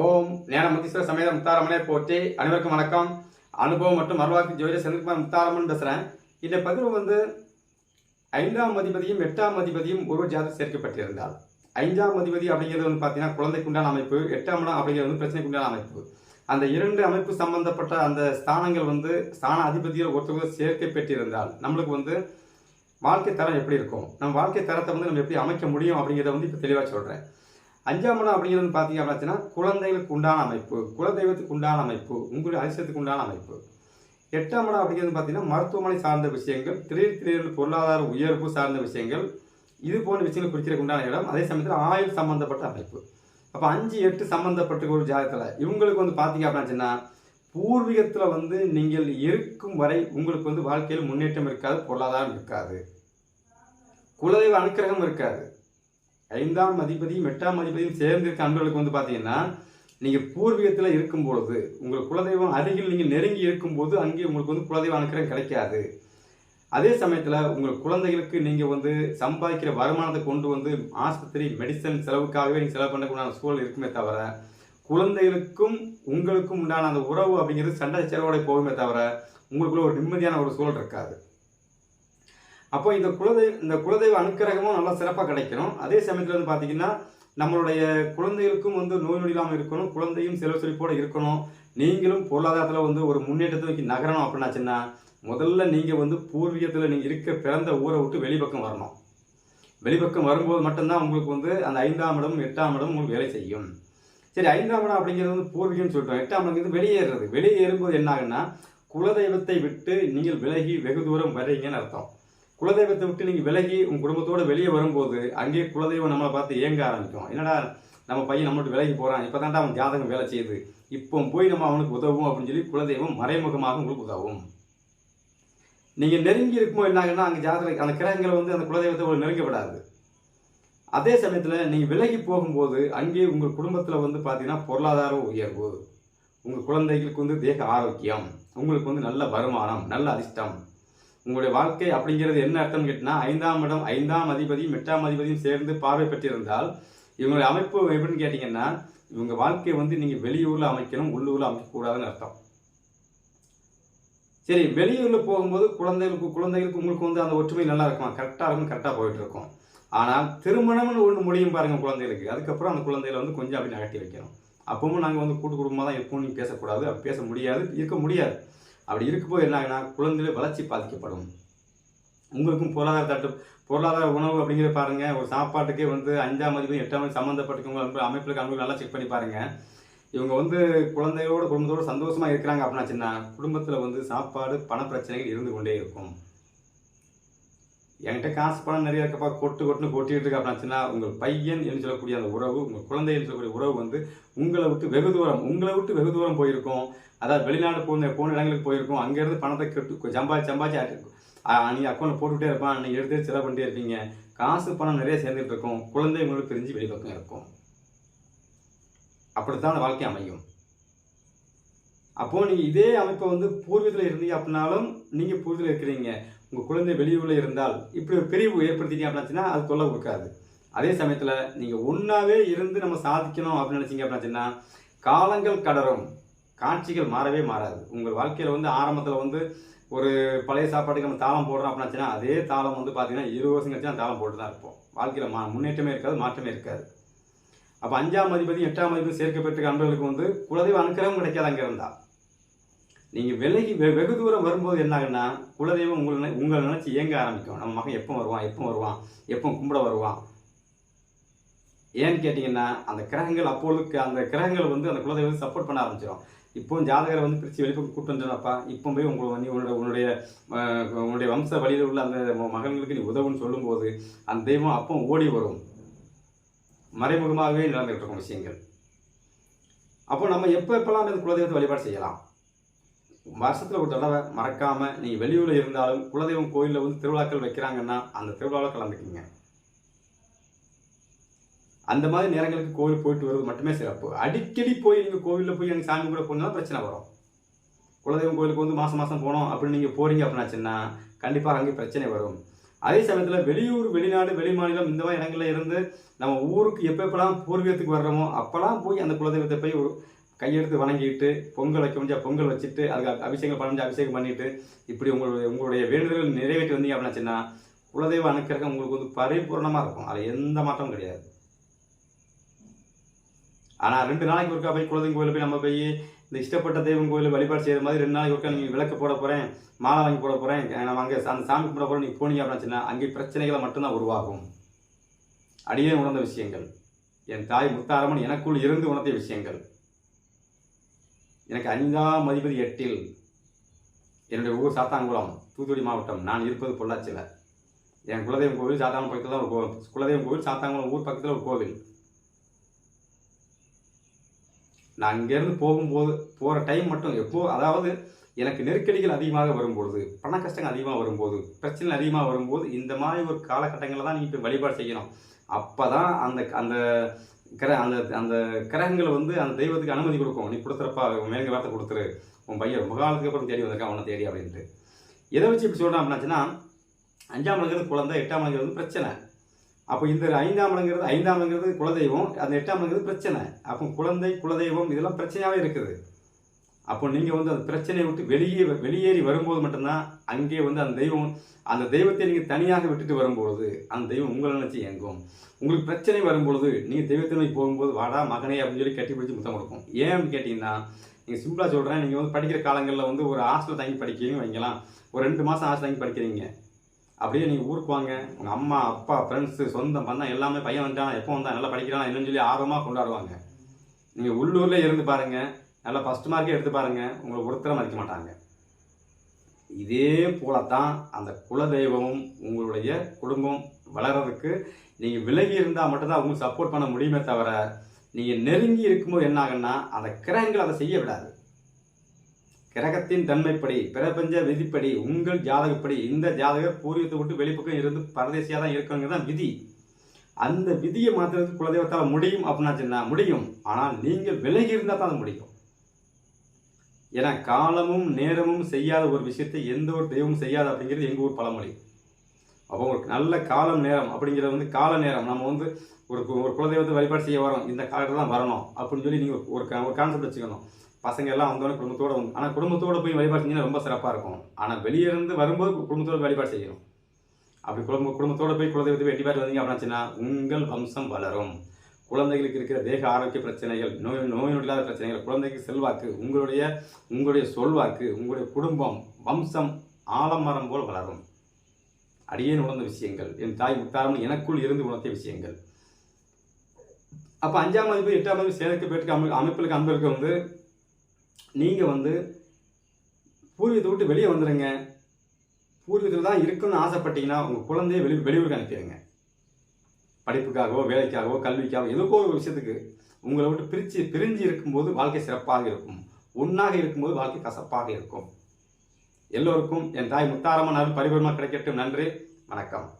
ஓம் ஞானமுத்தீஸ்வர சமேத முத்தாரமனே போற்றி. அனைவருக்கும் வணக்கம். அனுபவம் மற்றும் மறுவாக்கு ஜோதிட செந்தில்குமார் முத்தாரமன் பேசுகிறேன் இந்த பதிவு வந்து ஐந்தாம் அதிபதியும் எட்டாம் அதிபதியும் ஒரு ஜாதகம் சேர்க்கப்பட்டிருந்தால். ஐந்தாம் அதிபதி அப்படிங்கிறது வந்து பார்த்தீங்கன்னா குழந்தைக்குண்டான அமைப்பு எட்டாம் இடம் அப்படிங்கிறது வந்து பிரச்சனைக்குண்டான அமைப்பு. அந்த இரண்டு அமைப்பு சம்பந்தப்பட்ட அந்த ஸ்தானங்கள் வந்து ஸ்தான அதிபதிகள் ஒருத்தர் சேர்க்கை பெற்றிருந்தால் நம்மளுக்கு வந்து வாழ்க்கை தரம் எப்படி இருக்கும்? நம்ம வாழ்க்கை தரத்தை வந்து நம்ம எப்படி அமைக்க முடியும் அப்படிங்கிறத வந்து இப்போ தெளிவாக சொல்கிறேன் அஞ்சாம் இடம் அப்படிங்கிறது பார்த்தீங்க அப்படின்னா குழந்தைகளுக்கு உண்டான அமைப்பு குலதெய்வத்துக்கு உண்டான அமைப்பு உங்களுடைய அதிசயத்துக்கு உண்டான அமைப்பு. எட்டாம் இடம் அப்படிங்கிறது பார்த்தீங்கன்னா மருத்துவமனை சார்ந்த விஷயங்கள் திடீர் திடீர்னு பொருளாதார உயர்வு சார்ந்த விஷயங்கள் இது போன்ற விஷயங்கள் குறிக்கிறதுக்கு உண்டான இடம். அதே சமயத்தில் ஆயுள் சம்பந்தப்பட்ட அமைப்பு. அப்போ அஞ்சு எட்டு சம்மந்தப்பட்ட ஒரு ஜாதகத்தில் இவங்களுக்கு வந்து பார்த்தீங்க அப்படின்னா பூர்வீகத்தில் வந்து நீங்கள் இருக்கும் வரை உங்களுக்கு வந்து வாழ்க்கையில் முன்னேற்றம் இருக்காது பொருளாதாரம் இருக்காது. குலதெய்வ அனுக்கிரகம் இருக்காது. ஐந்தாம் அதிபதியும் எட்டாம் அதிபதியும் சேர்ந்திருக்க அன்பர்களுக்கு வந்து பார்த்தீங்கன்னா நீங்கள் பூர்வீகத்தில் இருக்கும் பொழுது உங்கள் குலதெய்வம் அருகில் நீங்கள் நெருங்கி இருக்கும்போது அங்கே உங்களுக்கு வந்து குலதெய்வ அனுக்கிறம் கிடைக்காது. அதே சமயத்தில் உங்கள் குழந்தைகளுக்கு நீங்கள் வந்து சம்பாதிக்கிற வருமானத்தை கொண்டு வந்து ஆஸ்பத்திரி மெடிசன் செலவுக்காகவே நீங்கள் செலவு பண்ணக்கூடிய சூழல் இருக்குமே தவிர குழந்தைகளுக்கும் உங்களுக்கும் உண்டான அந்த உறவு அப்படிங்கிறது சண்டை செலவோட போகுமே தவிர உங்களுக்குள்ள ஒரு நிம்மதியான ஒரு சூழல் இருக்காது. அப்போ இந்த குலதெய்வ இந்த குலதெய்வ அனுக்கிரகமும் நல்லா சிறப்பாக கிடைக்கணும். அதே சமயத்தில் வந்து பார்த்தீங்கன்னா நம்மளுடைய குழந்தைகளுக்கும் வந்து நோய் நொடி இல்லாமல் இருக்கணும். குழந்தையும் செல்வ செழிப்போட இருக்கணும். நீங்களும் பொருளாதாரத்தில் வந்து ஒரு முன்னேற்றத்தை நோக்கி நகரணும் அப்படின்னாச்சுன்னா முதல்ல நீங்கள் வந்து பூர்வீகத்தில் நீங்கள் இருக்க பிறந்த ஊரை விட்டு வெளிப்பக்கம் வரணும். வெளிப்பக்கம் வரும்போது மட்டும்தான் உங்களுக்கு வந்து அந்த ஐந்தாம் இடம் எட்டாம் இடம் உங்களுக்கு வேலை செய்யும். சரி ஐந்தாம் இடம் அப்படிங்கிறது வந்து பூர்வீகம்னு சொல்லிட்டோம் எட்டாம் வந்து வெளியேறுறது. வெளியேறும்போது என்ன ஆகுன்னா குலதெய்வத்தை விட்டு நீங்கள் விலகி வெகு தூரம் வர்றீங்கன்னு அர்த்தம். குலதெய்வத்தை விட்டு நீங்கள் விலகி உங்கள் குடும்பத்தோடு வெளியே வரும்போது அங்கேயே குலதெய்வம் நம்மளை பார்த்து ஏங்க ஆரம்பிக்கும்? என்னடா நம்ம பையன் நம்மளுக்கு விலகி போகிறான் இப்போ தாண்டா அவன் ஜாதகம் வேலை செய்யுது. இப்போ போய் நம்ம அவனுக்கு உதவும் அப்படின்னு சொல்லி குலதெய்வம் மறைமுகமாக உங்களுக்கு உதவும். நீங்கள் நெருங்கி இருக்கும்போது என்ன அங்கே ஜாதகம் அந்த கிரகங்களை வந்து அந்த குலதெய்வத்தை ஒரு நெருங்கப்படாது அதே சமயத்தில் நீங்கள் விலகி போகும்போது அங்கே உங்கள் குடும்பத்தில் வந்து பார்த்தீங்கன்னா பொருளாதார உயர்வு. உங்கள் குழந்தைகளுக்கு வந்து தேக ஆரோக்கியம். உங்களுக்கு வந்து நல்ல வருமானம் நல்ல அதிர்ஷ்டம். உங்களுடைய வாழ்க்கை அப்படிங்கிறது என்ன அர்த்தம்னு கேட்டினா ஐந்தாம் இடம் ஐந்தாம் அதிபதியும் எட்டாம் அதிபதியும் சேர்ந்து பார்வை பெற்றிருந்தால் இவங்களுடைய அமைப்பு எப்படின்னு கேட்டிங்கன்னா இவங்க வாழ்க்கையை வந்து நீங்கள் வெளியூரில் அமைக்கணும் உள்ளூரில் அமைக்கக்கூடாதுன்னு அர்த்தம். சரி வெளியூரில் போகும்போது குழந்தைகளுக்கு குழந்தைகளுக்கு உங்களுக்கு வந்து அந்த ஒற்றுமை நல்லா இருக்குமா? கரெக்டாக இருக்கும் கரெக்டாக போயிட்டு இருக்கும். ஆனால் திருமணம்னு ஒன்று முடியும் பாருங்கள் குழந்தைகளுக்கு. அதுக்கப்புறம் அந்த குழந்தைகளை வந்து கொஞ்சம் அப்படி நகட்டி வைக்கணும். அப்பவும் நாங்கள் வந்து கூட்டு குடும்பமாக தான் இருப்போம் நீங்கள் பேசக்கூடாது. அப்படி பேச முடியாது இருக்க முடியாது. அப்படி இருக்கும்போது என்ன குழந்தைகள் வளர்ச்சி பாதிக்கப்படும். உங்களுக்கும் பொருளாதார தட்டு பொருளாதார உணவு அப்படிங்கிற பாருங்க ஒரு சாப்பாட்டுக்கே வந்து அஞ்சாம் மதிப்பு எட்டாம் மதிப்பு சம்மந்தப்பட்டவங்க அமைப்பில் அவங்களுக்கு நல்லா செக் பண்ணி பாருங்க. இவங்க வந்து குழந்தையோட குடும்பத்தோட சந்தோஷமாக இருக்கிறாங்க அப்படின்னாச்சுன்னா குடும்பத்தில் வந்து சாப்பாடு பண பிரச்சனைகள் இருந்து கொண்டே இருக்கும். என்கிட்ட காசு பணம் நிறைய இருக்கப்பா கொட்டு கொட்டுன்னு கொட்டிட்டு இருக்கு அப்படின்னா உங்கள் பையன் என்று சொல்லக்கூடிய அந்த உறவு உங்கள் குழந்தை என்று சொல்லக்கூடிய உறவு வந்து உங்களை விட்டு வெகு தூரம் உங்களை விட்டு வெகு தூரம் போயிருக்கும். அதாவது வெளிநாடு போன போன இடங்களுக்கு போயிருக்கும். அங்கேருந்து பணத்தை கெட்டு சம்பாதி சம்பாதிச்சு நீங்கள் அக்கௌண்ட்டில் போட்டுகிட்டே இருப்பான் நீங்கள் எடுத்து செலவு பண்ணிட்டே இருப்பீங்க. காசு பணம் நிறைய சேர்ந்துட்டு இருக்கும். குழந்தை உங்களுக்கு பிரிஞ்சு வெளிப்பக்கம் இருக்கும். அப்படித்தான் அந்த வாழ்க்கை அமையும். அப்போது நீங்கள் இதே அமைப்பை வந்து பூர்வீகத்தில் இருந்தீங்க அப்படின்னாலும் நீங்கள் பூர்வீகத்தில் இருக்கிறீங்க. உங்கள் குழந்தை வெளியூரில் இருந்தால் இப்படி ஒரு பிரிவு ஏற்படுத்திட்டீங்க அப்படின்னாச்சுன்னா அது தொல்லை கொடுக்காது. அதே சமயத்தில் நீங்கள் ஒன்றாவே இருந்து நம்ம சாதிக்கணும் அப்படின்னு நினச்சிங்க அப்படின்னாச்சுன்னா காலங்கள் கடரும் காட்சிகள் மாறவே மாறாது. உங்கள் வாழ்க்கையில் வந்து ஆரம்பத்தில் வந்து ஒரு பழைய சாப்பாட்டுக்கு நம்ம தாளம் போடுறோம் அப்படின்னாச்சுன்னா அதே தாளம் வந்து பார்த்தீங்கன்னா இருபது வருஷம் கழிச்சு அந்த தாளம் போட்டு தான் இருப்போம். வாழ்க்கையில் மா முன்னேற்றமே இருக்காது மாற்றமே இருக்காது. அப்போ அஞ்சாம் அதிபதி எட்டாம் அதிபதி சேர்க்கப்பட்டிருக்க அன்பர்களுக்கு வந்து குலதெய்வ அனுக்கிரகம் கிடைக்காது அங்கே இருந்தால் நீங்கள் விலகி வெ வெகு தூரம் வரும்போது என்னாகன்னா குலதெய்வம் உங்களை உங்களை நினச்சி இயங்க ஆரம்பிக்கும். நம்ம மகன் எப்போ வருவான் எப்போ வருவான் எப்போ கும்பிட வருவான்? ஏன்னு கேட்டிங்கன்னா அந்த கிரகங்கள் அப்பொழுதுக்கு அந்த கிரகங்கள் வந்து அந்த குலதெய்வம் சப்போர்ட் பண்ண ஆரம்பிச்சிடும் இப்போ ஜாதகரை வந்து பிரித்து வெளிப்பக்கம் கூட்டு வந்துட்டப்பா இப்போ போய் உங்களை வந்து உன்னோட உன்னுடைய உன்னுடைய வம்ச வழியில் உள்ள அந்த மகன்களுக்கு நீ உதவுன்னு சொல்லும்போது அந்த தெய்வம் அப்போ ஓடி வரும். மறைமுகமாகவே நடந்துகிட்டு இருக்கும் விஷயங்கள். அப்போ நம்ம எப்போ எப்பெல்லாம் அந்த குலதெய்வத்தை வழிபாடு செய்யலாம்? வருஷத்தில் ஒரு தடவை மறக்காமல் நீங்கள் வெளியூரில் இருந்தாலும் குலதெய்வம் கோயிலில் வந்து திருவிழாக்கள் வைக்கிறாங்கன்னா அந்த திருவிழாவில் கலந்துக்குங்க. அந்த மாதிரி நேரங்களுக்கு கோவில் போயிட்டு வருவது மட்டுமே சிறப்பு. அடிக்கடி போய் நீங்கள் கோவிலில் போய் அங்கே சாமி கூட போனால் பிரச்சனை வரும். குலதெய்வம் கோயிலுக்கு வந்து மாதம் மாதம் போனோம் அப்படின்னு நீங்கள் போகிறீங்க அப்படின்னாச்சுன்னா கண்டிப்பாக அங்கே பிரச்சனை வரும். அதே சமயத்தில் வெளியூர் வெளிநாடு வெளிமாநிலம் இந்த மாதிரி இடங்கள்ல இருந்து நம்ம ஊருக்கு எப்போ எப்பெல்லாம் பூர்வீகத்துக்கு வர்றோமோ அப்போலாம் போய் அந்த குலதெய்வத்தை போய் கையெடுத்து வணங்கிட்டு பொங்கல் வைக்க முடிஞ்சால் பொங்கல் வச்சுட்டு அதுக்கு அபிஷேகம் பண்ண அபிஷேகம் பண்ணிட்டு இப்படி உங்களுடைய உங்களுடைய வேண்டுதல்கள் நிறைவேற்றி வந்தீங்க அப்படின்னாச்சுன்னா குலதெய்வ அனுக்கிரகம் உங்களுக்கு வந்து பரிபூர்ணமாக இருக்கும். அதில் எந்த மாற்றமும் கிடையாது. ஆனால் ரெண்டு நாளைக்கு ஒருக்கா போய் குலதெய்வம் கோயிலுக்கு போய் நம்ம போய் இந்த இஷ்டப்பட்ட தெய்வம் கோயிலில் வழிபாடு செய்கிற மாதிரி ரெண்டு நாளைக்கு ஒருக்கா நீங்கள் விளக்கு போட போகிறேன் மாலை வாங்கி போட போகிறேன் நம்ம அங்கே அந்த சாமி கும்பிட போகிறோம் நீங்கள் போனீங்க அப்படின்னா அங்கே பிரச்சனைகளை மட்டும்தான் உருவாகும். அடியே உணர்ந்த விஷயங்கள். என் தாய் முத்தாரமன் எனக்குள் இருந்து உணர்த்திய விஷயங்கள். எனக்கு ஐந்தாம் மதிப்பதி எட்டில் என்னுடைய ஊர் சாத்தாங்குளம் தூத்துக்குடி மாவட்டம். நான் இருப்பது பொள்ளாச்சியில். என் குலதெய்வம் கோவில் சாத்தாங்குளம் பக்கத்தில் தான் ஒரு கோவில் குலதெய்வம் கோவில் சாத்தாங்குளம் ஊர் பக்கத்தில் ஒரு கோவில். நான் இங்கேருந்து போகும்போது போகிற டைம் மட்டும் எப்போ அதாவது எனக்கு நெருக்கடிகள் அதிகமாக வரும்பொழுது பண கஷ்டங்கள் அதிகமாக வரும்போது பிரச்சனை அதிகமாக வரும்போது இந்த மாதிரி ஒரு காலகட்டங்களில் தான் நீங்கள் இப்போ வழிபாடு செய்யணும். அப்போ தான் அந்த அந்த கிர அந்த அந்த கிரகங்களை வந்து அந்த தெய்வத்துக்கு அனுமதி கொடுக்கும். நீ கொடுத்துறப்பா மேலே வார்த்தை கொடுத்துரு. உன் பையன் ரொம்ப காலத்துக்கு அப்புறம் தேடி வந்திருக்கான் அவனை தேடி அப்படின்ட்டு. எதை வச்சு இப்படி சொல்கிறேன் அப்படின்னாச்சுன்னா அஞ்சாம் இடங்கிறது குழந்தை எட்டாம் இடங்கிறது வந்து பிரச்சனை. அப்போ இந்த ஐந்தாம் இடங்கிறது ஐந்தாம் இடங்கிறது குலதெய்வம் அந்த எட்டாம் இடங்கிறது பிரச்சனை. அப்போ குழந்தை குலதெய்வம் இதெல்லாம் பிரச்சனையாகவே இருக்குது. அப்போ நீங்கள் வந்து அந்த பிரச்சனையை விட்டு வெளியே வெளியேறி வரும்போது மட்டும்தான் அங்கே வந்து அந்த தெய்வம் அந்த தெய்வத்தை நீங்கள் தனியாக விட்டுட்டு வரும்பொழுது அந்த தெய்வம் உங்களை நினச்சி இயங்கும் உங்களுக்கு பிரச்சனை வரும்பொழுது நீங்கள் தெய்வத்தை நோக்கி போகும்போது வாடா மகனே அப்படின்னு சொல்லி கட்டி பிடிச்சி முத்தம் கொடுக்கும். ஏன் அப்படின்னு கேட்டிங்கன்னா நீங்கள் சிம்பிளாக சொல்கிறேன் நீங்கள் வந்து படிக்கிற காலங்களில் வந்து ஒரு ஹாஸ்டல் தங்கி படிக்கிறீங்க வைக்கலாம் ஒரு ரெண்டு மாதம் ஹாஸ்டல் தங்கி படிக்கிறீங்க. அப்படியே நீங்கள் ஊருக்கு வாங்க. உங்கள் அம்மா அப்பா ஃப்ரெண்ட்ஸு சொந்தம் பண்ணால் எல்லாமே பையன் வந்தான். எப்போ வந்தான்? நல்லா படிக்கிறான்? என்னன்னு சொல்லி ஆர்வமாக கொண்டாடுவாங்க. நீங்கள் உள்ளூரில் இருந்து பாருங்கள் நல்லா ஃபஸ்ட் மார்க்கே எடுத்து பாருங்கள் உங்களை ஒருத்தரை மதிக்க மாட்டாங்க. இதே போலத்தான் அந்த குலதெய்வமும் உங்களுடைய குடும்பம் வளர்றதுக்கு நீங்கள் விலகி இருந்தால் மட்டும்தான் அவங்களுக்கு சப்போர்ட் பண்ண முடியுமே தவிர நீங்கள் நெருங்கி இருக்கும்போது என்ன ஆகுன்னா அந்த கிரகங்கள் அதை செய்ய விடாது. கிரகத்தின் தன்மைப்படி பிரபஞ்ச விதிப்படி உங்கள் ஜாதகப்படி இந்த ஜாதகர் பூர்வீகத்தை விட்டு வெளிப்பக்கம் இருந்து பரதேசியாக தான் இருக்கணுங்க தான் விதி. அந்த விதியை மாற்றுறதுக்கு குலதெய்வத்தால் முடியும் அப்படின்னா முடியும். ஆனால் நீங்கள் விலகி இருந்தால் தான் முடியும். ஏன்னா காலமும் நேரமும் செய்யாத ஒரு விஷயத்தை எந்த ஒரு தெய்வமும் செய்யாது அப்படிங்கிறது எங்கள் ஊர் பழமொழி. அப்போ ஒரு நல்ல காலம் நேரம் அப்படிங்கிறது வந்து கால நேரம். நம்ம வந்து ஒரு கு- ஒரு குலதெய்வத்தை வழிபாடு செய்ய வரோம் இந்த காலத்தில் தான் வரணும் அப்படின்னு சொல்லி நீங்கள் ஒரு க- ஒரு கான்செப்ட் வச்சுக்கணும். பசங்க எல்லாம் வந்தோடனே குடும்பத்தோட வந்து ஆனால் குடும்பத்தோடு போய் வழிபாடு செஞ்சீங்கன்னா ரொம்ப சிறப்பாக இருக்கும். ஆனால் வெளியே இருந்து வரும்போது குடும்பத்தோட வழிபாடு செய்யணும். அப்படி குடும்ப குடும்பத்தோட போய் குலதெய்வத்தை வழிபாடு வந்தீங்க அப்படின்னாச்சுன்னா உங்கள் வம்சம் வளரும். குழந்தைகளுக்கு இருக்கிற தேக ஆரோக்கிய பிரச்சனைகள் நோய் நோய் இல்லாத பிரச்சனைகள் குழந்தைக்கு செல்வாக்கு உங்களுடைய உங்களுடைய சொல்வாக்கு உங்களுடைய குடும்பம் வம்சம் ஆலமரம் போல் வளரும். அடியேன் உணர்ந்த விஷயங்கள் என் தாய் முத்தாரம் எனக்குள் இருந்து உணர்த்திய விஷயங்கள். அப்போ அஞ்சாம் மதிப்பு எட்டாம் மதிப்பு சேதக்கு பேட்டுக்கு அமை அமைப்புகளுக்கு அன்பருக்கு வந்து நீங்கள் வந்து பூர்வீகத்தை விட்டு வெளியே வந்துடுங்க பூர்வீகத்தில் தான் இருக்குன்னு ஆசைப்பட்டீங்கன்னா உங்கள் குழந்தைய வெளி வெளியூருக்கு அனுப்பிடுங்க. படிப்புக்காகவோ வேலைக்காகவோ கல்விக்காகவோ எதுக்கோ ஒரு விஷயத்துக்கு உங்களை விட்டு பிரித்து பிரிஞ்சு இருக்கும்போது வாழ்க்கை சிறப்பாக இருக்கும். ஒன்றாக இருக்கும்போது வாழ்க்கை கசப்பாக இருக்கும். எல்லோருக்கும் என் தாய் முத்தாரமான பரிபூர்ணமாக கிடைக்கட்டும். நன்றி. வணக்கம்.